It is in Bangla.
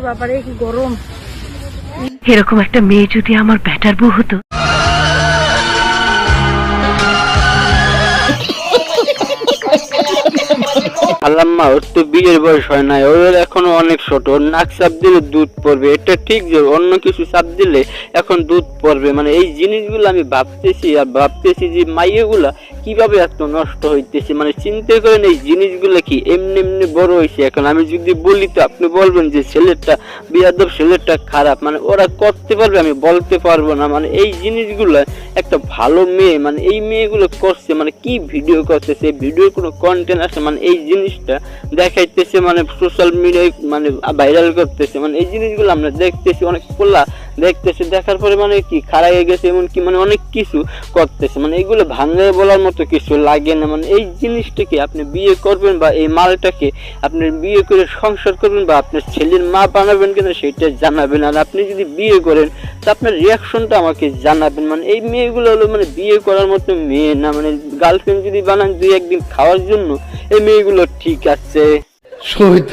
ব্যাপারে কি গরম। এরকম একটা মেয়ে যদি আমার ব্যাটার বউ হতো? আল্লাম্মা ওর তো বিয়ের বয়স হয় নাই, ওর এখনও অনেক ছোট, ওর নাক চাপ দিলে দুধ পড়বে, এটা ঠিক যে অন্য কিছু চাপ দিলে এখন দুধ পড়বে মানে এই জিনিসগুলো আমি ভাবতেছি, আর ভাবতেছি যে মাইয়েগুলা কীভাবে এত নষ্ট হইতেছে মানে চিন্তা করেন এই জিনিসগুলো কি এমনি এমনি বড় হয়েছে এখন আমি যদি বলি তো আপনি বলবেন যে ছেলেটা, বিয়াদব ছেলেটা খারাপ মানে ওরা করতে পারবে আমি বলতে পারব না মানে এই জিনিসগুলো একটা ভালো মেয়ে মানে এই মেয়েগুলো করছে মানে কি ভিডিও করছে করতেছে ভিডিও কোনো কন্টেন্ট আছে মানে এই জিনিসটা দেখাইতেছে মানে সোশ্যাল মিডিয়ায় মানে ভাইরাল করতেছে মানে এই জিনিসগুলো আমরা দেখতেছি, অনেক পোলা দেখতেছে, দেখার পরে মানে কি হয়ে গেছে এমনকি মানে অনেক কিছু করতেছে। মানে এগুলো ভাঙায় বলার মতো কিছু লাগে না। মানে এই জিনিসটাকে আপনি বিয়ে করবেন বা এই মালটাকে আপনি বিয়ে করে সংসার করবেন বা আপনার ছেলের মা বানাবেন কিনা সেটা জানাবেন। আর আপনি যদি বিয়ে করেন, তা আপনার রিয়াকশনটা আমাকে জানাবেন। মানে এই মেয়েগুলো হলো মানে বিয়ে করার মতো মেয়ে না। মানে গার্লফ্রেন্ড যদি বানান দুই একদিন খাওয়ার জন্য, এই মেয়েগুলো ঠিক আছে। শহীদ